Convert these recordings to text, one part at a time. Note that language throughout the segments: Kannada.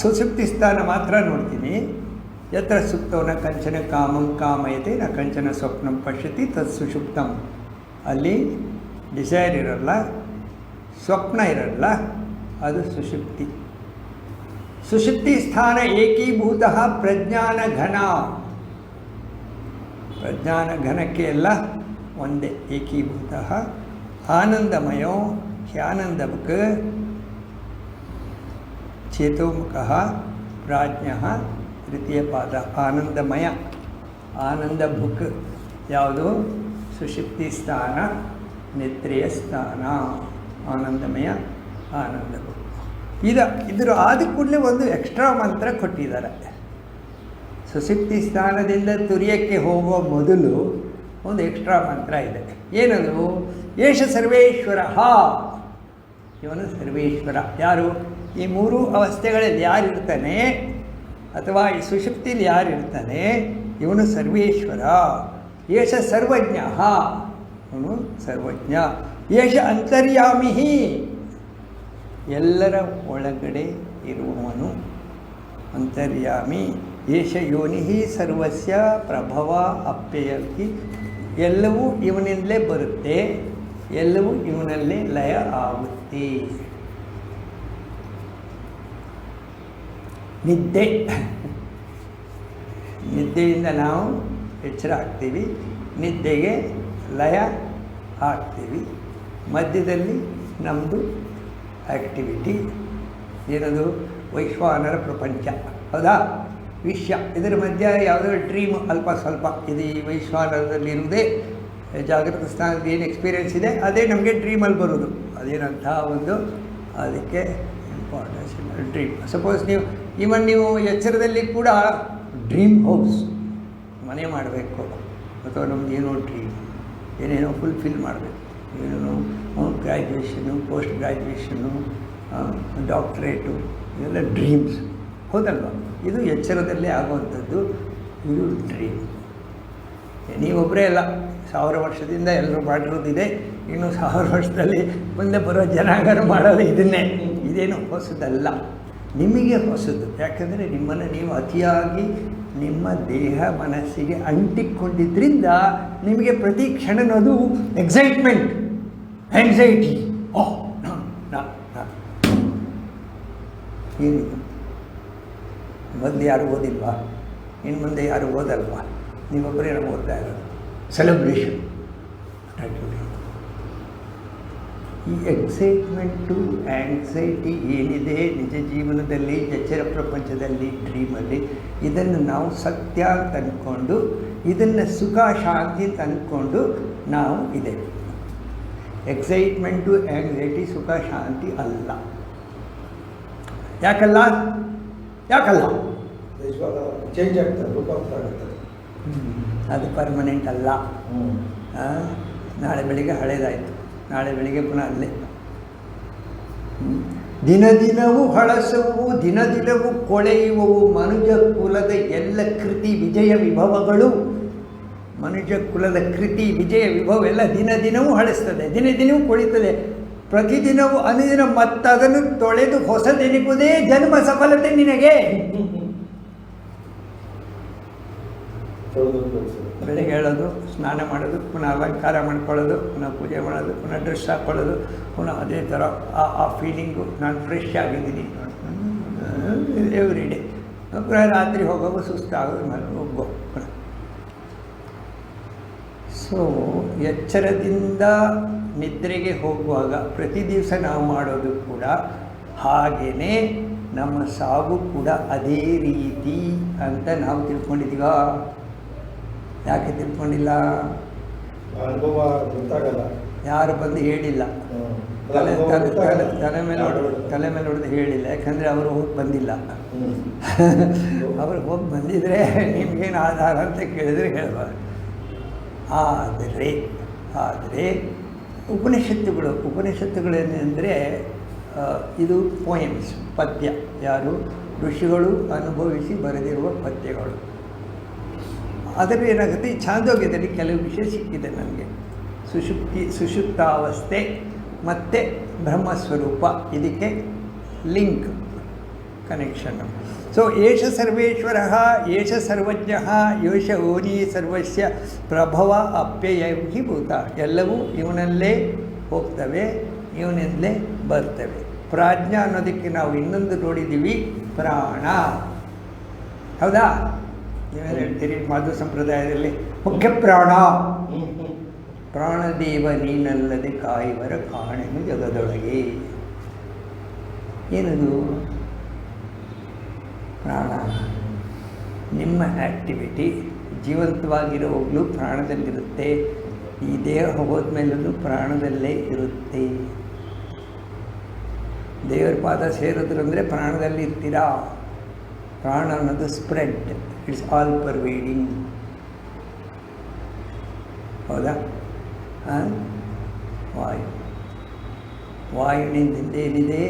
ಸುಸುಪ್ತಿ ಸ್ಥಾನ ಮಾತ್ರ ನೋಡ್ತೀನಿ. ಯತ್ರ ಸುಪ್ತವನ ಕಂಚನ ಕಾಮಂ ಕಾಮಯತೆ, ನ ಕಂಚನ ಸ್ವಪ್ನಂ ಪಶ್ಯತಿ, ತತ್ ಸುಷುಪ್ತಂ. ಅಲ್ಲಿ ಡಿಸೈರ್ ಇರಲ್ಲ, ಸ್ವಪ್ನ ಇರಲ್ಲ, ಅದು ಸುಷುಪ್ತಿ. ಸುಷುಪ್ತಿ ಸ್ಥಾನ ಏಕೀಭೂತ ಪ್ರಜ್ಞಾನ ಘನ. ಪ್ರಜ್ಞಾನ ಘನಕ್ಕೆ ಎಲ್ಲ ಒಂದೇ, ಏಕೀಭೂತ. ಆನಂದಮಯೋ ಹ್ಯಾನಂದಮುಖ ಚೇತೋಮುಖ ಪ್ರಾಜ್ಞ ತೃತೀಯ ಪಾದ ಆನಂದಮಯ ಆನಂದ ಬುಕ್ ಯಾವುದು? ಸುಷಿಪ್ತಿ ಸ್ಥಾನ ನಿದ್ರೆಯ ಸ್ಥಾನ ಆನಂದಮಯ ಆನಂದ ಬುಕ್ ಇದ, ಇದರ ಆದ ಕೂಡಲೇ ಒಂದು ಎಕ್ಸ್ಟ್ರಾ ಮಂತ್ರ ಕೊಟ್ಟಿದ್ದಾರೆ. ಸುಷುಪ್ತಿ ಸ್ಥಾನದಿಂದ ತುರಿಯಕ್ಕೆ ಹೋಗುವ ಮೊದಲು ಒಂದು ಎಕ್ಸ್ಟ್ರಾ ಮಂತ್ರ ಇದೆ. ಏನದು? ಏಷ ಸರ್ವೇಶ್ವರ. ಇವನು ಸರ್ವೇಶ್ವರ. ಯಾರು? ಈ ಮೂರು ಅವಸ್ಥೆಗಳಲ್ಲಿ ಯಾರು ಇರ್ತಾನೆ ಅಥವಾ ಈ ಸುಷುಪ್ತಿಲಿ ಯಾರು ಇರ್ತಾನೆ ಇವನು ಸರ್ವೇಶ್ವರ. ಏಷ ಸರ್ವಜ್ಞ. ಇವನು ಸರ್ವಜ್ಞ. ಏಷ ಅಂತರ್ಯಾಮಿ ಎಲ್ಲರ ಒಳಗಡೆ ಇರುವವನು ಅಂತರ್ಯಾಮಿ. ಏಷ ಯೋನಿಹಿ ಸರ್ವಸ್ಯ ಪ್ರಭವ ಅಪ್ಯಯತಿ ಎಲ್ಲವೂ ಇವನಿಂದಲೇ ಬರುತ್ತೆ. ಎಲ್ಲವೂ ಇವನಲ್ಲೇ ಲಯ ಆಗುತ್ತೆ. ನಿದ್ದೆ. ನಿದ್ದೆಯಿಂದ ನಾವು ಎಚ್ಚರ ಆಗ್ತೀವಿ. ನಿದ್ದೆಗೆ ಲಯ ಆಗ್ತೀವಿ ಮಧ್ಯದಲ್ಲಿ ನಮ್ಮದು ಆ್ಯಕ್ಟಿವಿಟಿ ಏನದು? ವೈಶ್ವಾನರ ಪ್ರಪಂಚ. ಹೌದಾ? ವಿಷ್ಯ ಇದರ ಮಧ್ಯ ಯಾವುದೋ ಡ್ರೀಮ್ ಅಲ್ಪ ಸ್ವಲ್ಪ. ಇದು ಈ ವೈಶ್ವಾನರದಲ್ಲಿರುವುದೇ ಜಾಗೃತ ಸ್ಥಾನದ ಏನು ಎಕ್ಸ್ಪೀರಿಯೆನ್ಸ್ ಇದೆ? ಅದೇ ನಮಗೆ ಡ್ರೀಮಲ್ಲಿ ಬರೋದು ಅದೇನಂತಹ ಒಂದು ಅದಕ್ಕೆ ಇಂಪಾರ್ಟೆನ್ಸ್ ಡ್ರೀಮ್ ಸಪೋಸ್ ನೀವು ಈವನ್ ನೀವು ಎಚ್ಚರದಲ್ಲಿ ಕೂಡ ಡ್ರೀಮ್ ಹೌಸ್ ಮನೆ ಮಾಡಬೇಕು. ಅಥವಾ ನಮ್ದು ಏನೋ ಡ್ರೀಮ್, ಏನೇನೋ ಫುಲ್ಫಿಲ್ ಮಾಡಬೇಕು. ಏನೇನೋ ಗ್ರ್ಯಾಜುಯೇಷನು ಪೋಸ್ಟ್ ಗ್ರ್ಯಾಜುಯೇಷನ್ನು ಡಾಕ್ಟ್ರೇಟು ಇವೆಲ್ಲ ಡ್ರೀಮ್ಸ್ ಹೌದಲ್ವ? ಇದು ಎಚ್ಚರದಲ್ಲೇ ಆಗುವಂಥದ್ದು ಇದು ಡ್ರೀಮ್ ನೀವೊಬ್ಬರೇ ಅಲ್ಲ, ಸಾವಿರ ವರ್ಷದಿಂದ ಎಲ್ಲರೂ ಮಾಡಿರೋದಿದೆ, ಇನ್ನು ಸಾವಿರ ವರ್ಷದಲ್ಲಿ ಮುಂದೆ ಬರೋ ಜನಾಂಗರು ಮಾಡೋದು ಇದನ್ನೇ. ಇದೇನು ಹೊಸದಲ್ಲ. ನಿಮಗೆ ಹೊಸದು. ಯಾಕಂದರೆ ನಿಮ್ಮನ್ನು ನೀವು ಅತಿಯಾಗಿ ನಿಮ್ಮ ದೇಹ ಮನಸ್ಸಿಗೆ ಅಂಟಿಕೊಂಡಿದ್ದರಿಂದ ನಿಮಗೆ ಪ್ರತಿ ಕ್ಷಣನದು ಎಕ್ಸೈಟ್ಮೆಂಟ್ ಎಂಗ್ಸೈಟಿ ಓ ಏನಿದು ಮೊದಲು ಯಾರು ಓದಿಲ್ವಾ? ಇನ್ನು ಮುಂದೆ ಯಾರು ಓದಲ್ವಾ? ನೀವೊಬ್ಬರೇ ನಾವು ಓದ್ತಾ ಇರೋದು. ಸೆಲೆಬ್ರೇಷನ್ ಈ ಎಕ್ಸೈಟ್ಮೆಂಟು ಆ್ಯಂಗ್ಸೈಟಿ ಏನಿದೆ ನಿಜ ಜೀವನದಲ್ಲಿ ಎಚ್ಚರ ಪ್ರಪಂಚದಲ್ಲಿ ಡ್ರೀಮಲ್ಲಿ ಇದನ್ನು ನಾವು ಸತ್ಯ ತಂದ್ಕೊಂಡು ಇದನ್ನು ಸುಖ ಶಾಂತಿ ತಂದ್ಕೊಂಡು ನಾವು ಇದೆ. ಎಕ್ಸೈಟ್ಮೆಂಟು ಆ್ಯಂಗ್ಸೈಟಿ ಸುಖ ಶಾಂತಿ ಅಲ್ಲ. ಯಾಕಲ್ಲ? ಯಾಕಲ್ಲ? ಚೇಂಜ್ ಆಗ್ತದೆ ಅದು ಪರ್ಮನೆಂಟ್ ಅಲ್ಲ. ನಾಳೆ ಬೆಳಿಗ್ಗೆ ಹಳೇದಾಯಿತು. ನಾಳೆ ಬೆಳಿಗ್ಗೆ ಪುನಃ ಅಲ್ಲೇ. ದಿನ ದಿನವೂ ಹಳಸವು, ದಿನ ದಿನವೂ ಕೊಳೆಯುವವು ಮನುಜ ಕುಲದ ಎಲ್ಲ ಕೃತಿ ವಿಜಯ ವಿಭವಗಳು. ಮನುಜ ಕುಲದ ಕೃತಿ ವಿಜಯ ವಿಭವ ಎಲ್ಲ ದಿನ ದಿನವೂ ಹಳಸ್ತದೆ, ದಿನ ದಿನವೂ ಕೊಳಿತದೆ ಪ್ರತಿದಿನವೂ ಅನುದಿನ ಮತ್ತದನ್ನು ತೊಳೆದು ಹೊಸದೆನಿಗುವುದೇ ಜನ್ಮ ಸಫಲತೆ ನಿನಗೆ. ಬೆಳಿಗ್ಗೆ ಹೇಳೋದು, ಸ್ನಾನ ಮಾಡೋದು, ಪುನಃ ಅಲಂಕಾರ ಮಾಡ್ಕೊಳ್ಳೋದು, ಪುನಃ ಪೂಜೆ ಮಾಡೋದು, ಪುನಃ ಡ್ರೆಸ್ ಹಾಕ್ಕೊಳ್ಳೋದು ಪುನಃ ಅದೇ ಥರ ಆ ಆ ಫೀಲಿಂಗು ನಾನು ಫ್ರೆಶ್ ಆಗಿದ್ದೀನಿ. ಎವ್ರಿ ಡೇ ಪುನಃ ರಾತ್ರಿ ಹೋಗೋದು ಸುಸ್ತಾಗೋದು ಹೋಗೋ ಪುನಃ. ಸೊ ಎಚ್ಚರದಿಂದ ನಿದ್ರೆಗೆ ಹೋಗುವಾಗ ಪ್ರತಿ ದಿವಸ ನಾವು ಮಾಡೋದು ಕೂಡ ಹಾಗೆಯೇ ನಮ್ಮ ಸಾವು ಕೂಡ ಅದೇ ರೀತಿ ಅಂತ ನಾವು ತಿಳ್ಕೊಂಡಿದ್ದೀವ. ಯಾಕೆ ತಿಳ್ಕೊಂಡಿಲ್ಲ ಅನುಭವ ಗೊತ್ತಾಗಲ್ಲ. ಯಾರು ಬಂದು ಹೇಳಿಲ್ಲ. ತಲೆ ತಲೆ ತಲೆ ತಲೆ ಮೇಲೆ ಹೊಡೆದು ತಲೆ ಮೇಲೆ ಹೊಡೆದು ಹೇಳಿಲ್ಲ. ಯಾಕಂದರೆ ಅವರು ಹೋಗಿ ಬಂದಿಲ್ಲ. ಅವ್ರು ಅವರು ಹೋಗಿ ಬಂದಿದ್ರೆ ನಿಮಗೇನು ಆಧಾರ ಅಂತ ಕೇಳಿದರೆ ಹೇಳುವ ಆದರೆ ಆದರೆ ಉಪನಿಷತ್ತುಗಳು ಉಪನಿಷತ್ತುಗಳೇನೆಂದರೆ ಇದು ಪೋಯಮ್ಸ್ ಪದ್ಯ. ಯಾರು? ಋಷಿಗಳು ಅನುಭವಿಸಿ ಬರೆದಿರುವ ಪದ್ಯಗಳು. ಅದರಲ್ಲಿ ಏನಾಗುತ್ತೆ? ಈ ಛಾಂದೋಗ್ಯದಲ್ಲಿ ಕೆಲವು ವಿಷಯ ಸಿಕ್ಕಿದೆ ನನಗೆ. ಸುಷುಪ್ತಿ, ಸುಷುಪ್ತಾವಸ್ಥೆ ಮತ್ತು ಬ್ರಹ್ಮಸ್ವರೂಪ. ಇದಕ್ಕೆ ಲಿಂಕ್ ಕನೆಕ್ಷನ್ನು ಸೊ ಏಷ ಸರ್ವೇಶ್ವರ, ಏಷ ಸರ್ವಜ್ಞ, ಯೋಷ ಓನಿ ಸರ್ವಸ್ಯ ಪ್ರಭವ ಅಪ್ಯಯಭೂತ ಎಲ್ಲವೂ ಇವನಲ್ಲೇ ಹೋಗ್ತವೆ ಇವನಿಂದಲೇ ಬರ್ತವೆ. ಪ್ರಾಜ್ಞ ಅನ್ನೋದಕ್ಕೆ ನಾವು ಇನ್ನೊಂದು ನೋಡಿದ್ದೀವಿ, ಪ್ರಾಣ. ಹೌದಾ? ನೀವೇನು ಹೇಳ್ತೀರಿ ಮಾಧು ಸಂಪ್ರದಾಯದಲ್ಲಿ ಮುಖ್ಯ ಪ್ರಾಣ. ಪ್ರಾಣದೇವ ನೀನಲ್ಲದೆ ಕಾಯುವರ ಕಾಣೆನು ಜಗದೊಳಗೆ. ಏನದು? ಪ್ರಾಣ. ನಿಮ್ಮ ಆ್ಯಕ್ಟಿವಿಟಿ ಜೀವಂತವಾಗಿರುವಾಗಲೂ ಪ್ರಾಣದಲ್ಲಿರುತ್ತೆ. ಈ ದೇಹ ಹೋದ್ಮೇಲೂ ಪ್ರಾಣದಲ್ಲೇ ಇರುತ್ತೆ. ದೇವರ ಪಾದ ಸೇರಿದ್ರಂದರೆ ಪ್ರಾಣದಲ್ಲಿ ಇರ್ತೀರಾ? ಪ್ರಾಣ ಅನ್ನೋದು ಸ್ಪ್ರೆಡ್ ಇಟ್ಸ್ ಆಲ್ ಪರ್ವೇಡಿಂಗ್ ಹೌದಾ? ವಾಯು ವಾಯುವಿನಿಂದ ಏನಿದೆ?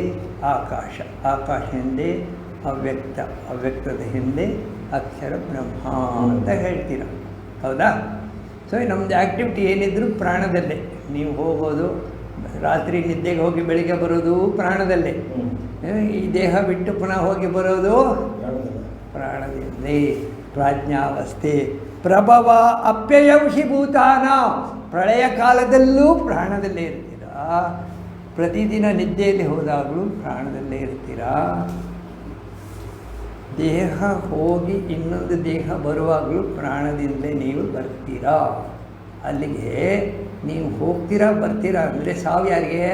ಆಕಾಶ. ಆಕಾಶ ಹಿಂದೆ ಅವ್ಯಕ್ತ. ಅವ್ಯಕ್ತದ ಹಿಂದೆ ಅಕ್ಷರ ಬ್ರಹ್ಮ ಅಂತ ಹೇಳ್ತೀರ. ಹೌದಾ? ಸೊ ನಮ್ಮದು ಆ್ಯಕ್ಟಿವಿಟಿ ಏನಿದ್ರು ಪ್ರಾಣದಲ್ಲೇ. ನೀವು ಹೋಗೋದು ರಾತ್ರಿ ನಿದ್ದೆಗೆ ಹೋಗಿ ಬೆಳಿಗ್ಗೆ ಬರೋದು ಪ್ರಾಣದಲ್ಲೇ. ಈ ದೇಹ ಬಿಟ್ಟು ಪುನಃ ಹೋಗಿ ಬರೋದು ಪ್ರಾಣದಿಂದಲೇ ಪ್ರಾಜ್ಞಾವಸ್ಥೆ. ಪ್ರಭವ ಅಪ್ಯಯಂಶಿ ಭೂತಾನ. ಪ್ರಳಯ ಕಾಲದಲ್ಲೂ ಪ್ರಾಣದಲ್ಲೇ ಇರ್ತೀರಾ? ಪ್ರತಿದಿನ ನಿದ್ದೆಯಲ್ಲಿ ಹೋದಾಗಲೂ ಪ್ರಾಣದಲ್ಲೇ ಇರ್ತೀರಾ? ದೇಹ ಹೋಗಿ ಇನ್ನೊಂದು ದೇಹ ಬರುವಾಗಲೂ ಪ್ರಾಣದಿಂದಲೇ ನೀವು ಬರ್ತೀರಾ? ಅಲ್ಲಿಗೆ ನೀವು ಹೋಗ್ತೀರಾ, ಬರ್ತೀರಾ ಅಂದರೆ ಸಾವು ಯಾರಿಗೆ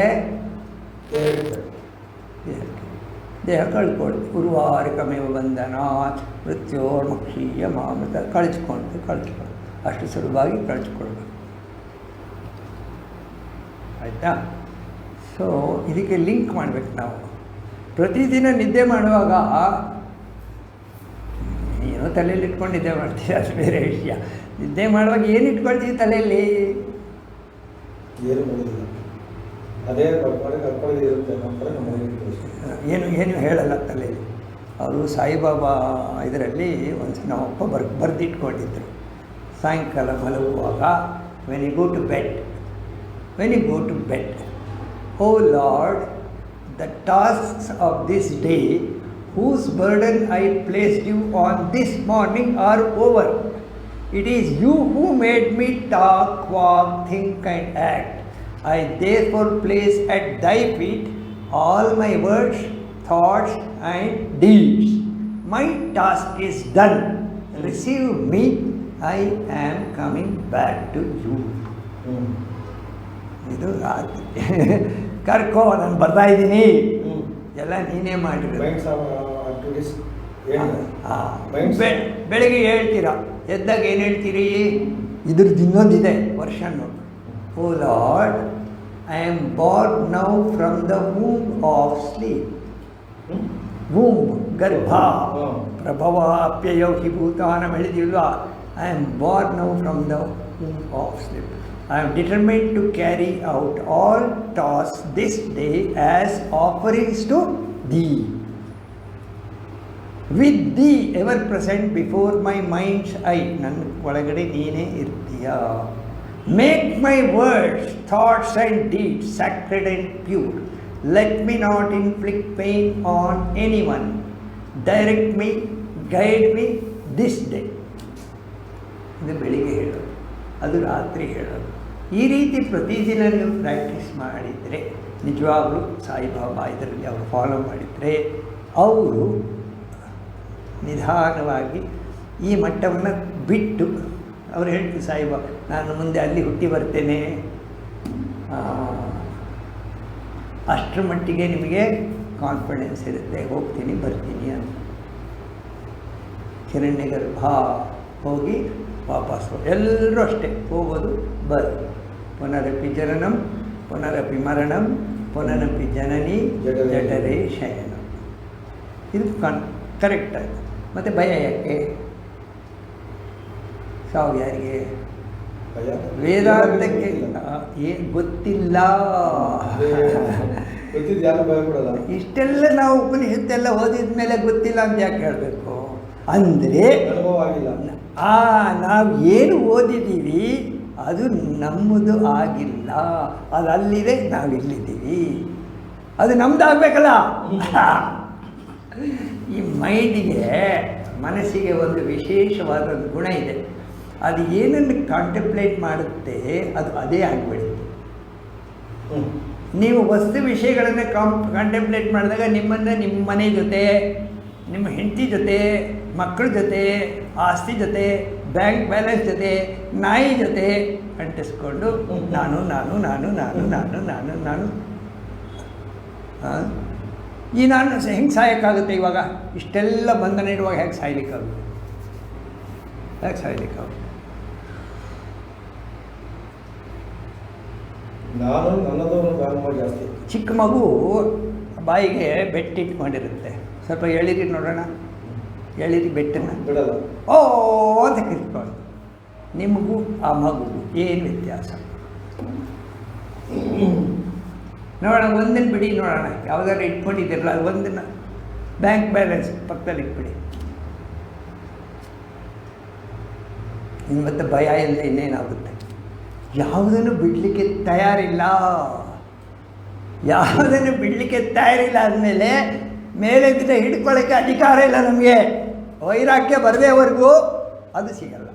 ದೇಹ ಕಳ್ಕೊಳ್ಳಿ ಗುರುವಾರಿಕಮೇವ ಬಂಧನ ಮೃತ್ಯೋರ್ಮಕ್ಷೀಯ ಮಾಮೃತ ಕಳಿಸ್ಕೊಂಡು ಕಳಚಿಕೊಂಡು ಅಷ್ಟು ಸುಲಭವಾಗಿ ಕಳಿಸ್ಕೊಳ್ಬೇಕು ಆಯಿತಾ? ಸೊ ಇದಕ್ಕೆ ಲಿಂಕ್ ಮಾಡಬೇಕು ನಾವು. ಪ್ರತಿದಿನ ನಿದ್ದೆ ಮಾಡುವಾಗ ಏನೋ ತಲೆಯಲ್ಲಿ ಇಟ್ಕೊಂಡು ನಿದ್ದೆ ಮಾಡ್ತೀವಿ ಅದು ಬೇರೆ ವಿಷಯ. ನಿದ್ದೆ ಮಾಡುವಾಗ ಏನು ಇಟ್ಕೊಳ್ತೀವಿ ತಲೆಯಲ್ಲಿ? ಅದೇ ಪಾಡಿಗೆ ಅಪ್ಪಳಿಗೆ ಇರುತ್ತೆ ನಮ್ಮ ಕಡೆ ನಮ್ಮ ಮನೆಗೆ ಇರುತ್ತೆ ಅಷ್ಟೇ. ಏನು ಏನು ಹೇಳಲ್ಲ ತಲೆಯಲ್ಲಿ ಅವರು ಸಾಯಿಬಾಬಾ ಇದರಲ್ಲಿ ಒಂದು ನಮ್ಮಪ್ಪ ಬರ್, ಬರೆದಿಟ್ಕೊಂಡಿದ್ರು. ಸಾಯಂಕಾಲ ಮಲಗುವಾಗ when you go to bed when you go to bed O Lord the tasks of this day whose burden I placed you on this morning are over it is you who made me talk walk think and act I therefore place at thy feet all my words, thoughts, and deeds. My task is done. Receive me. I am coming back to you. ಇದು ಕರ್ಕೋ ನಾನು ಬರ್ತಾ ಇದ್ದೀನಿ ಎಲ್ಲ ನೀನೇ ಬೆ- ಬೆಳಿಗ್ಗೆ ಹೇಳ್ತೀರಾ ಎದ್ದಾಗ ಏನು ಹೇಳ್ತೀರಿ ಇದ್ರದ್ದು ಇನ್ನೊಂದಿದೆ ವರ್ಷನ್ನು O Lord I am born now from the womb of sleep hmm womb ಗರ್ಭ ಹ್ಮ್. ಪ್ರಭವ ಅಪ್ಯಯೋ ಹಿ Bhutan ಹೇಳಿದಿಲ್ವಾ I am born now from the womb of sleep I am determined to carry out all tasks this day as offerings to thee with the ever present before my minds I ನನ್ನ ಒಳಗಡೆ ನೀನೇ ಇರ್ತೀಯ make my words, thoughts and deeds sacred and pure. Let me not inflict pain on anyone. Direct me, guide me this day ಇದು ಬೆಳಿಗ್ಗೆ ಹೇಳೋದು ಅದು ರಾತ್ರಿ ಹೇಳೋದು ಈ ರೀತಿ ಪ್ರತಿದಿನ ನೀವು ಪ್ರಾಕ್ಟೀಸ್ ಮಾಡಿದರೆ ನಿಜವಾಗಲೂ ಸಾಯಿಬಾಬಾ ಇದರಲ್ಲಿ ಅವರು ಫಾಲೋ ಮಾಡಿದರೆ ಅವರು ನಿಧಾನವಾಗಿ ಈ ಮಟ್ಟವನ್ನು ಬಿಟ್ಟು ಅವ್ರು ಹೇಳ್ತೀವಿ ಸಾಯಿಬಾಬಾ ನಾನು ಮುಂದೆ ಅಲ್ಲಿ ಹುಟ್ಟಿ ಬರ್ತೇನೆ. ಅಷ್ಟರ ಮಟ್ಟಿಗೆ ನಿಮಗೆ ಕಾನ್ಫಿಡೆನ್ಸ್ ಇರುತ್ತೆ, ಹೋಗ್ತೀನಿ, ಬರ್ತೀನಿ ಅಂತ. ಕಿರಣ್ಯಗರ್ಭ ಹೋಗಿ ವಾಪಸ್ ಎಲ್ಲರೂ ಅಷ್ಟೇ, ಹೋಗೋದು ಬರ್ ಪುನರಪಿ ಜನನಂ, ಪುನರಪಿ ಮರಣಂ, ಪುನರಪಿ ಜನನಿ ಜಟರೇ ಶಯನ. ಇದು ಕನ್ ಕರೆಕ್ಟ್ ಆಯಿತು. ಮತ್ತು ಭಯ ಯಾಕೆ? ಸಾವು ಯಾರಿಗೆ? ವೇದಾಂತಕ್ಕೆ ಏನು ಗೊತ್ತಿಲ್ಲ. ಇಷ್ಟೆಲ್ಲ ನಾವು ಉಪನಿಷತ್ತೆಲ್ಲ ಓದಿದ ಮೇಲೆ ಗೊತ್ತಿಲ್ಲ ಅಂತ ಯಾಕೆ ಹೇಳಬೇಕು? ಅಂದರೆ ಆ ನಾವು ಏನು ಓದಿದ್ದೀವಿ ಅದು ನಮ್ಮದು ಆಗಿಲ್ಲ. ಅದು ಅಲ್ಲಿದೆ ನಾವು ಇಲ್ಲಿದ್ದೀವಿ. ಅದು ಆಗಬೇಕಲ್ಲ? ಈ ಮೈಂಡಿಗೆ ಮನಸ್ಸಿಗೆ ಒಂದು ವಿಶೇಷವಾದ ಒಂದು ಗುಣ ಇದೆ. ಅದು ಏನನ್ನು ಕಾಂಟೆಂಪ್ಲೇಟ್ ಮಾಡುತ್ತೆ ಅದು ಅದೇ ಆಗಿಬಿಡುತ್ತೆ. ನೀವು ವಸ್ತು ವಿಷಯಗಳನ್ನು ಕಾಂ ಕಾಂಟೆಂಪ್ಲೇಟ್ ಮಾಡಿದಾಗ ನಿಮ್ಮನ್ನು ನಿಮ್ಮ ಮನೆ ಜೊತೆ ನಿಮ್ಮ ಹೆಂಡತಿ ಜೊತೆ ಮಕ್ಕಳ ಜೊತೆ ಆಸ್ತಿ ಜೊತೆ ಬ್ಯಾಂಕ್ ಬ್ಯಾಲೆನ್ಸ್ ಜೊತೆ ನಾಯಿ ಜೊತೆ ಅಂಟಿಸ್ಕೊಂಡು ನಾನು ನಾನು ನಾನು ನಾನು ನಾನು ನಾನು ನಾನು? ಈ ನಾನು ಹೆಂಗೆ ಸಾಯೋಕ್ಕಾಗುತ್ತೆ ಇವಾಗ? ಇಷ್ಟೆಲ್ಲ ಬಂಧನ ಇಡುವಾಗ ಹೇಗೆ ಸಾಯ್ಲಿಕ್ಕಾಗುತ್ತೆ? ಹೇಗೆ ಸಾಯ್ಲಿಕ್ಕಾಗುತ್ತೆ? ನಾನು ನನ್ನದನ್ನು ವ್ಯಾಮೋಹ ಜಾಸ್ತಿ. ಚಿಕ್ಕ ಮಗು ಬಾಯಿಗೆ ಬೆಟ್ಟಿಟ್ಕೊಂಡಿರುತ್ತೆ ಸ್ವಲ್ಪ ಎಳಿರಿ ನೋಡೋಣ. ಎಳಿರಿ ಬೆಟ್ಟನ್ನು ಬಿಡಲ್ಲ. ಓ ಅಂತ ಕಿರ್ಕೊಂಡು ನಿಮಗೂ ಆ ಮಗುಗೂ ಏನು ವ್ಯತ್ಯಾಸ? ನೋಡೋಣ ಒಂದಿನ ಬಿಡಿ ನೋಡೋಣ. ಯಾವುದಾದ್ರು ಇಟ್ಕೊಂಡಿದ್ದೀರಲ್ಲ ಅದು ಒಂದಿನ ಬ್ಯಾಂಕ್ ಬ್ಯಾಲೆನ್ಸ್ ಪಕ್ಕದಲ್ಲಿ ಇಟ್ಬಿಡಿ. ಇನ್ನು ಮತ್ತೆ ಭಯ ಇಲ್ಲ ಇನ್ನೇನಾಗುತ್ತೆ? ಯಾವುದನ್ನು ಬಿಡಲಿಕ್ಕೆ ತಯಾರಿಲ್ಲ. ಯಾವುದನ್ನು ಬಿಡಲಿಕ್ಕೆ ತಯಾರಿಲ್ಲ ಆದಮೇಲೆ ಮೇಲೆದ್ದರೆ ಹಿಡ್ಕೊಳ್ಳೋಕ್ಕೆ ಅಧಿಕಾರ ಇಲ್ಲ ನಮಗೆ. ವೈರಾಗ್ಯ ಬರದೇವರೆಗೂ ಅದು ಸಿಗಲ್ಲ.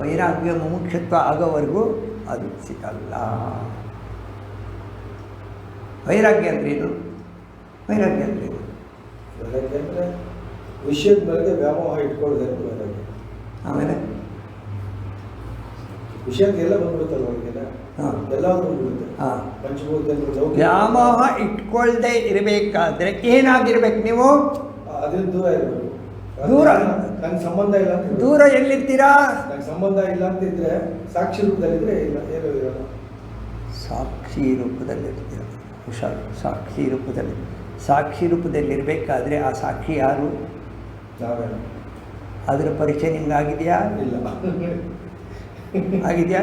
ವೈರಾಗ್ಯ ಮುಖ್ಯತ್ವ ಆಗೋವರೆಗೂ ಅದು ಸಿಗಲ್ಲ. ವೈರಾಗ್ಯ ಅಂದ್ರೇನು ವೈರಾಗ್ಯ ಅಂದ್ರೇನು ವೈರಾಗ್ಯ ಅಂದರೆ ವಿಷಯದ ಬಗ್ಗೆ ವ್ಯಾಮೋಹ ಇಟ್ಕೊಳ್ಳೋದೇ ವೈರಾಗ್ಯ. ಆಮೇಲೆ? ವಿಷಯಕ್ಕೆಲ್ಲ ಬಂದ್ಬಿಡುತ್ತಲ್ಲ ಅವರಿಗೆಲ್ಲ? ಹಾಂ. ಎಲ್ಲ ಬಂದ್ಬಿಡುತ್ತೆ. ಹಾಂ. ಪಂಚಭೂತಗಳು ಲೌಕಿಕ ವ್ಯಾಮೋಹ ಇಟ್ಕೊಳ್ದೆ ಇರಬೇಕಾದ್ರೆ ಏನಾಗಿರ್ಬೇಕು ನೀವು? ಅದ್ರಿಂದ ದೂರ ಇರಬೇಕು. ದೂರ? ನಂಗೆ ಸಂಬಂಧ ಇಲ್ಲ ಅಂತ. ದೂರ ಎಲ್ಲಿರ್ತೀರಾ? ನಂಗೆ ಸಂಬಂಧ ಇಲ್ಲ ಅಂತ ಇದ್ರೆ ಸಾಕ್ಷಿ ರೂಪದಲ್ಲಿದ್ರೆ ಇಲ್ಲ ಏನೂ ಇರಲ್ಲ ಸಾಕ್ಷಿ ರೂಪದಲ್ಲಿರ್ತೀರ? ಹುಷಾರು ಸಾಕ್ಷಿ ರೂಪದಲ್ಲಿ. ಸಾಕ್ಷಿ ರೂಪದಲ್ಲಿರಬೇಕಾದ್ರೆ ಆ ಸಾಕ್ಷಿ ಯಾರು? ಅದರ ಪರಿಚಯ ನಿಮ್ಗೆ ಆಗಿದೆಯಾ ಇಲ್ಲ. ಆಗಿದೆಯಾ?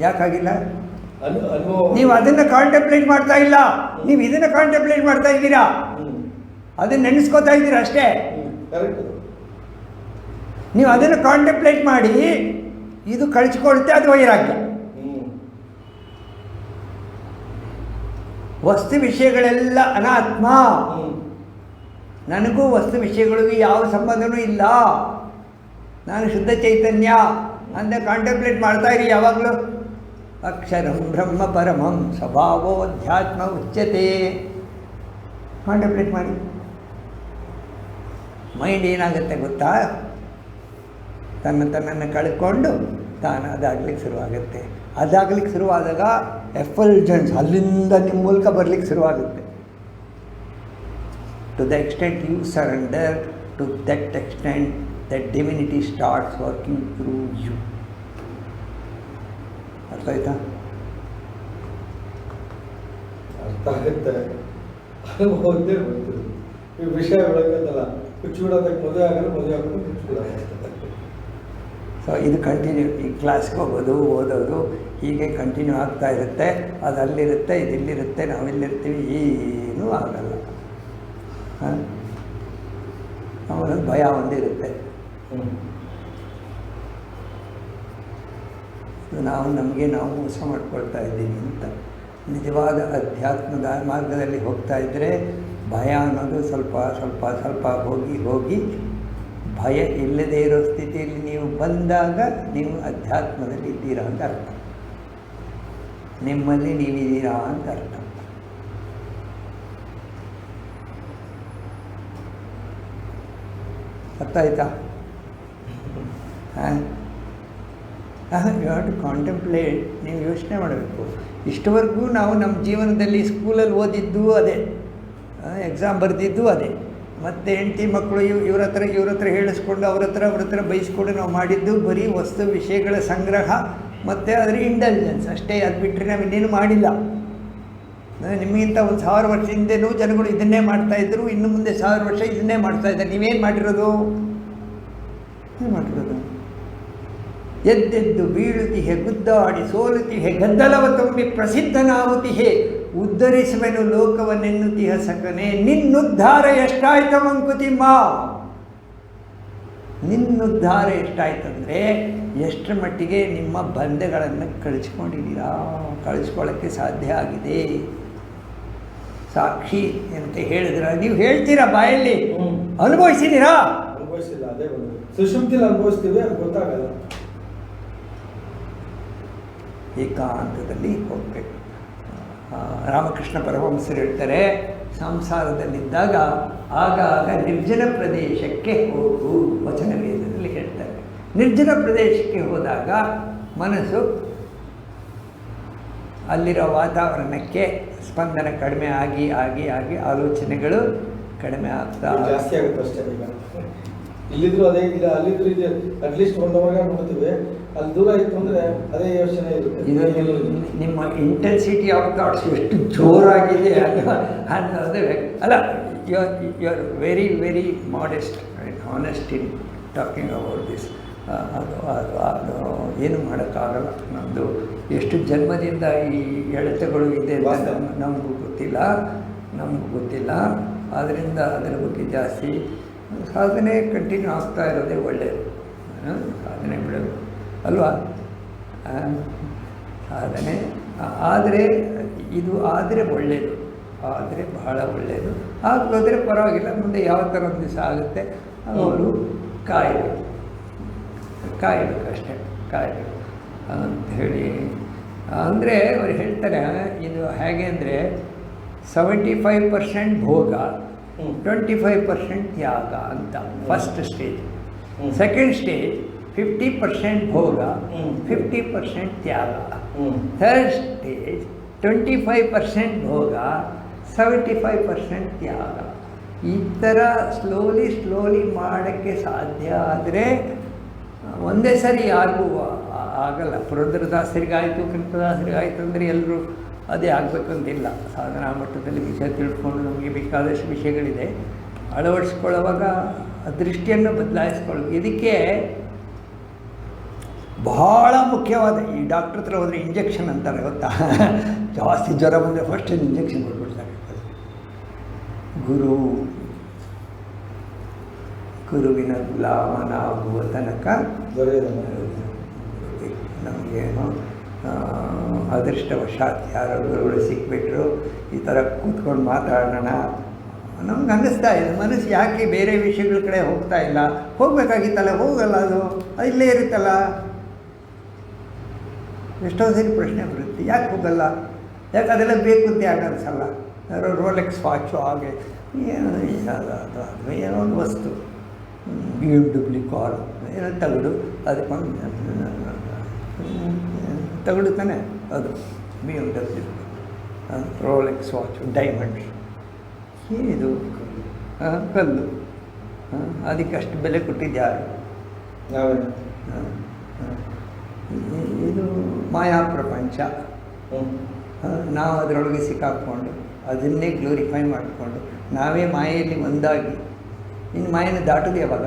ಯಾಕಾಗಿಲ್ಲ ನೀವು ಅದನ್ನು ಕಾಂಟೆಂಪ್ಲೇಟ್ ಮಾಡ್ತಾ ಇಲ್ಲ. ನೀವು ಇದನ್ನು ಕಾಂಟೆಂಪ್ಲೇಟ್ ಮಾಡ್ತಾ ಇದ್ದೀರಾ? ಅದನ್ನ ನೆನೆಸ್ಕೋತಾ ಇದ್ದೀರಾ ಅಷ್ಟೇ? ನೀವು ಅದನ್ನು ಕಾಂಟೆಂಪ್ಲೇಟ್ ಮಾಡಿ ಇದು ಕಳಿಸ್ಕೊಳುತ್ತೆ ಅದು ವೈರಾಗ್ಯ. ವಸ್ತು ವಿಷಯಗಳೆಲ್ಲ ಅನಾತ್ಮ. ನನಗೂ ವಸ್ತು ವಿಷಯಗಳಿಗೂ ಯಾವ ಸಂಬಂಧನೂ ಇಲ್ಲ. ನಾನು ಶುದ್ಧ ಚೈತನ್ಯ. ಅಂತ ಕಾಂಟೆಂಪ್ಲೇಟ್ ಮಾಡ್ತಾ ಇರಿ ಯಾವಾಗಲೂ. ಅಕ್ಷರಂ ಬ್ರಹ್ಮ ಪರಮಂ ಸ್ವಭಾವೋಧ್ಯಾತ್ಮ ಉಚ್ಯತೆ. ಕಾಂಟೆಂಪ್ಲೇಟ್ ಮಾಡಿ. ಮೈಂಡ್ ಏನಾಗುತ್ತೆ ಗೊತ್ತಾ? ತನ್ನ ತನ್ನನ್ನು ಕಳ್ಕೊಂಡು ತಾನು ಅದಾಗ್ಲಿಕ್ಕೆ ಶುರುವಾಗುತ್ತೆ. ಅದಾಗ್ಲಿಕ್ಕೆ ಶುರುವಾದಾಗ ಎಫಲ್ಜೆನ್ಸ್ ಅಲ್ಲಿಂದ ನಿಮ್ಮ ಮೂಲಕ ಬರಲಿಕ್ಕೆ ಶುರುವಾಗುತ್ತೆ. To the extent you surrender to that extent that divinity starts working through you. ಅರ್ಥ ಆಯ್ತಾ ಅರ್ಥ ಆಗುತ್ತೆ. ಅನುಭವದ್ದೇ ಬರ್ತದೆ ಈ ವಿಷಯ ಬೆಳಕಂತಲ್ಲ ಕುಚ್ಚು ಬಿಡೋದಕ್ಕೆ ಮದುವೆ ಆಗಲ್ಲ ಮದುವೆ ಆಗೋದು ಕುಚ್ಚು ಬಿಡೋದು ಸೊ ಇದು ಕಂಟಿನ್ಯೂ ಈ ಕ್ಲಾಸ್ಗೆ ಹೋಗೋದು ಓದೋದು ಹೀಗೆ ಕಂಟಿನ್ಯೂ ಆಗ್ತಾ ಇರುತ್ತೆ. ಅದು ಅಲ್ಲಿರುತ್ತೆ ಇದು ಇಲ್ಲಿರುತ್ತೆ ನಾವು ಇಲ್ಲಿರ್ತೀವಿ. ಏನೂ ಆಗಲ್ಲ. ಹಾಂ? ಅವನಲ್ಲಿ ಭಯ ಒಂದಿರುತ್ತೆ. ನಾವು ನಮಗೆ ನಾವು ಮೋಸ ಮಾಡ್ಕೊಳ್ತಾ ಇದ್ದೀವಿ ಅಂತ. ನಿಜವಾದ ಅಧ್ಯಾತ್ಮದ ಮಾರ್ಗದಲ್ಲಿ ಹೋಗ್ತಾ ಇದ್ದರೆ ಭಯ ಅನ್ನೋದು ಸ್ವಲ್ಪ ಸ್ವಲ್ಪ ಸ್ವಲ್ಪ ಹೋಗಿ ಹೋಗಿ ಭಯ ಇಲ್ಲದೇ ಇರೋ ಸ್ಥಿತಿಯಲ್ಲಿ ನೀವು ಬಂದಾಗ ನೀವು ಅಧ್ಯಾತ್ಮದಲ್ಲಿ ಇದ್ದೀರಾ ಅಂತ ಅರ್ಥ. ನಿಮ್ಮಲ್ಲಿ ನೀವಿದ್ದೀರಾ ಅಂತ ಅರ್ಥ. ಅರ್ಥ ಆಯ್ತಾ? ಹಾಂ. ಯು ಹ್ಯಾವ್ ಟು ಕಾಂಟೆಂಪ್ಲೇಟ್ ನೀವು ಯೋಚನೆ ಮಾಡಬೇಕು. ಇಷ್ಟವರೆಗೂ ನಾವು ನಮ್ಮ ಜೀವನದಲ್ಲಿ ಸ್ಕೂಲಲ್ಲಿ ಓದಿದ್ದು ಅದೇ. ಎಕ್ಸಾಮ್ ಬರೆದಿದ್ದು ಅದೇ. ಮತ್ತು ಹೆಂಡತಿ ಮಕ್ಕಳು ಇವ್, ಇವ್ರ ಹತ್ರ ಇವ್ರ ಹತ್ರ ಹೇಳಿಸ್ಕೊಂಡು ಅವ್ರ ಹತ್ರ ಅವ್ರ ಹತ್ರ ಬೈಸ್ಕೊಂಡು ನಾವು ಮಾಡಿದ್ದು ಬರೀ ವಸ್ತು ವಿಷಯಗಳ ಸಂಗ್ರಹ, ಮತ್ತು ಅದರ ಇಂಟೆಲಿಜೆನ್ಸ್ ಅಷ್ಟೇ, ಅದು ಬಿಟ್ಟರೆ ನಾವು ಇನ್ನೇನು ಮಾಡಿಲ್ಲ. ನಿಮಗಿಂತ ಒಂದು ಸಾವಿರ ವರ್ಷ ಹಿಂದೆನೂ ಜನಗಳು ಇದನ್ನೇ ಮಾಡ್ತಾಯಿದ್ರು ಇನ್ನು ಮುಂದೆ ಸಾವಿರ ವರ್ಷ ಇದನ್ನೇ ಮಾಡ್ತಾ ಇದ್ದಾರೆ. ನೀವೇನು ಮಾಡಿರೋದು? ಏನು ಮಾಡಿರೋದು? ಎದ್ದೆದ್ದು ಬೀಳುತ್ತಿಹೆ ಗುದ್ದಾಡಿ ಸೋಲುತ್ತಿಹೆ ಗದ್ದಲವ ತುಂಬಿ ಪ್ರಸಿದ್ಧನಾಗುತ್ತಿಹೆ ಉದ್ಧರಿಸುವೆನು ಲೋಕವನ್ನೆನ್ನುತ್ತಿಹ ಸಕನೆ ನಿನ್ನುದ್ಧಾರ ಎಷ್ಟಾಯ್ತ ಮಂಕುತಿಮ್ಮ ನಿನ್ನುದ್ಧಾರ ಎಷ್ಟಾಯ್ತಂದರೆ ಎಷ್ಟರ ಮಟ್ಟಿಗೆ ನಿಮ್ಮ ಬಂಧಗಳನ್ನು ಕಳಿಸ್ಕೊಂಡಿದ್ದೀರಾ? ಕಳಿಸ್ಕೊಳ್ಳೋಕ್ಕೆ ಸಾಧ್ಯ ಆಗಿದೆ. ಸಾಕ್ಷಿ ಅಂತ ಹೇಳಿದ್ರ? ನೀವು ಹೇಳ್ತೀರಾ ಬಾಯಲ್ಲಿ. ಅನುಭವಿಸಿದ್ದೀರಾ? ಅನುಭವಿಸಿಲ್ಲ ಅದೇ ಒಂದು. ಅನುಭವಿಸ್ತೀವಿ ಅದು ಗೊತ್ತಾಗಲ್ಲ. ಏಕಾಂತದಲ್ಲಿ ಹೋಗಬೇಕು. ರಾಮಕೃಷ್ಣ ಪರಮಹಂಸರು ಹೇಳ್ತಾರೆ, ಸಂಸಾರದಲ್ಲಿದ್ದಾಗ ಆಗಾಗ ನಿರ್ಜನ ಪ್ರದೇಶಕ್ಕೆ ಹೋಗು ವಚನ ವೇದದಲ್ಲಿ ಹೇಳ್ತಾರೆ. ನಿರ್ಜನ ಪ್ರದೇಶಕ್ಕೆ ಹೋದಾಗ ಮನಸ್ಸು ಅಲ್ಲಿರೋ ವಾತಾವರಣಕ್ಕೆ ಸ್ಪಂದನ ಕಡಿಮೆ ಆಗಿ ಆಗಿ ಆಗಿ ಆಲೋಚನೆಗಳು ಕಡಿಮೆ ಆಗ್ತಾ ಜಾಸ್ತಿ ಆಗುತ್ತೆ ಅಷ್ಟೇ ಈಗ. ಇಲ್ಲಿದ್ರು ಅದೇ ಇಲ್ಲ ಅಲ್ಲಿದ್ರು ಇದೆ ಅಟ್ಲೀಸ್ಟ್ ಒಂದು ಅವರ್ಗ ನೋಡ್ತೀವಿ ಅಲ್ಲಿ ದೂರ ಇತ್ತು ಅಂದ್ರೆ ಅದೇ ಯೋಚನೆ ಇರುತ್ತೆ. ಇದು ನಿಮ್ಮ- ನಿಮ್ಮ ಇಂಟೆನ್ಸಿಟಿ ಆಫ್ ಥಾಟ್ಸ್ ಎಷ್ಟು ಜೋರಾಗಿದೆ ಅನ್ನೋ- ಅನ್ನೋದು ಅಲ್ಲ you are you are very very modest and honest in talking about this ಅದು ಅದು ಅದು ಏನು ಮಾಡೋಕ್ಕಾಗಲ್ಲ. ನಮ್ಮದು ಎಷ್ಟು ಜನ್ಮದಿಂದ ಈ ಎಳೆತಗಳು ಇದೆ. ನಮಗೂ ಗೊತ್ತಿಲ್ಲ. ನಮಗೂ ಗೊತ್ತಿಲ್ಲ. ಆದ್ದರಿಂದ ಅದರ ಬಗ್ಗೆ ಜಾಸ್ತಿ ಸಾಧನೆ ಕಂಟಿನ್ಯೂ ಆಗ್ತಾ ಇರೋದೇ ಒಳ್ಳೆಯದು ಸಾಧನೆ ಬಿಡೋದು. ಅಲ್ವಾ? ಆದರೆ ಸಾಧನೆ ಆದರೆ ಇದು ಆದರೆ ಒಳ್ಳೆಯದು ಆದರೆ ಬಹಳ ಒಳ್ಳೆಯದು ಆಗೋದ್ರೆ ಪರವಾಗಿಲ್ಲ ಮುಂದೆ ಯಾವ ಥರ ಒಂದು ದಿವಸ ಆಗುತ್ತೆ? ಅವರು ಕಾಯಬೇಕು. ಕಾಯಬೇಕು ಅಷ್ಟೇ ಕಾಯಬೇಕು. ಅಂತ ಹೇಳಿ. ಅಂದರೆ ಅವ್ರು ಹೇಳ್ತಾರೆ ಇದು ಹೇಗೆ ಅಂದರೆ ಸೆವೆಂಟಿ ಫೈವ್ ಪರ್ಸೆಂಟ್ ಭೋಗ. ಟ್ವೆಂಟಿ ಫೈವ್ ಪರ್ಸೆಂಟ್ ತ್ಯಾಗ ಅಂತ first stage second stage fifty percent ಭೋಗ. ಫಿಫ್ಟಿ ಪರ್ಸೆಂಟ್ ತ್ಯಾಗ third stage twenty five percent ಭೋಗ ಸೆವೆಂಟಿ ಫೈವ್ ಪರ್ಸೆಂಟ್ ತ್ಯಾಗ ಈ ಥರ ಸ್ಲೋಲಿ ಸ್ಲೋಲಿ ಮಾಡೋಕ್ಕೆ ಸಾಧ್ಯ ಆದರೆ ಒಂದೇ ಸರಿ ಯಾರಿಗೂ ಆಗಲ್ಲ. ಪುರಂದ್ರದಾಸರಿಗಾಯಿತು ಕನಕದಾಸರಿಗಾಯಿತು ಅಂದರೆ ಎಲ್ಲರೂ ಅದೇ ಆಗಬೇಕಂತಿಲ್ಲ. ಸಾಧನಾ ಮಟ್ಟದಲ್ಲಿ ವಿಷಯ ತಿಳ್ಕೊಂಡು ನಮಗೆ ಬೇಕಾದಷ್ಟು ವಿಷಯಗಳಿದೆ. ಅಳವಡಿಸ್ಕೊಳ್ಳುವಾಗ ದೃಷ್ಟಿಯನ್ನು ಬದಲಾಯಿಸ್ಕೊಳ್ಳಿ ಇದಕ್ಕೆ ಬಹಳ ಮುಖ್ಯವಾದ, ಈ ಡಾಕ್ಟ್ರ್ ಹತ್ರ ಹೋದರೆ ಇಂಜೆಕ್ಷನ್ ಅಂತಾರೆ ಗೊತ್ತಾ? ಜಾಸ್ತಿ ಜ್ವರ ಬಂದರೆ ಫಸ್ಟ್ ಇಂಜೆಕ್ಷನ್ ಕೊಟ್ಬಿಡ್ತಾರೆ? ಗುರು, ಗುರುವಿನ ಗುಲಾಮನಾಗುವ ತನಕ ನಮಗೇನು ಅದೃಷ್ಟವಶಾತ್ ಯಾರೋ ಗುರುಗಳು ಸಿಕ್ಬಿಟ್ರು, ಈ ಥರ ಕೂತ್ಕೊಂಡು ಮಾತಾಡೋಣ. ನಮ್ಗೆ ಅನ್ನಿಸ್ತಾ ಇದೆ, ಮನಸ್ಸು ಯಾಕೆ ಬೇರೆ ವಿಷಯಗಳ ಕಡೆ ಹೋಗ್ತಾ ಇಲ್ಲ? ಹೋಗಬೇಕಾಗಿತ್ತಲ್ಲ, ಹೋಗಲ್ಲ ಅದು? ಇಲ್ಲೇ ಇರುತ್ತಲ್ಲ? ಎಷ್ಟೋ ಸರಿ ಪ್ರಶ್ನೆ ಬರುತ್ತೆ. ಯಾಕೆ ಹೋಗಲ್ಲ? ಯಾಕೆ ಅದೆಲ್ಲ ಬೇಕು ಅಂತ ಯಾಕೆ ಅನಿಸಲ್ಲ? ಯಾರೋ ರೋಲೆಕ್ಸ್ ವಾಚು ಹಾಗೆ. ಏನು ಅದು ಏನೋ ಒಂದು ವಸ್ತು. ಬಿ ಎಂ ಡಬ್ಲ್ಯೂ ಕಾರ್ ಏನೋ ತಗಡು. ಅದಕ್ಕೊಂದು ತಗಡು ತಾನೆ ಅದು B M W Rolex watch diamond ಏನಿದು? ಕಲ್ಲು. ಅದಕ್ಕೆ ಅಷ್ಟು ಬೆಲೆ ಕೊಟ್ಟಿದ್ದು ಯಾರು? ಯಾವ ಇದು ಮಾಯಾ ಪ್ರಪಂಚ. ನಾವು ಅದರೊಳಗೆ ಸಿಕ್ಕಾಕ್ಕೊಂಡು ಅದನ್ನೇ ಗ್ಲೋರಿಫೈ ಮಾಡಿಕೊಂಡು ನಾವೇ ಮಾಯೆಯಲ್ಲಿ ಒಂದಾಗಿ. ಇನ್ನು ಮಾಯೆನ ದಾಟೋದು ಯಾವಾಗ?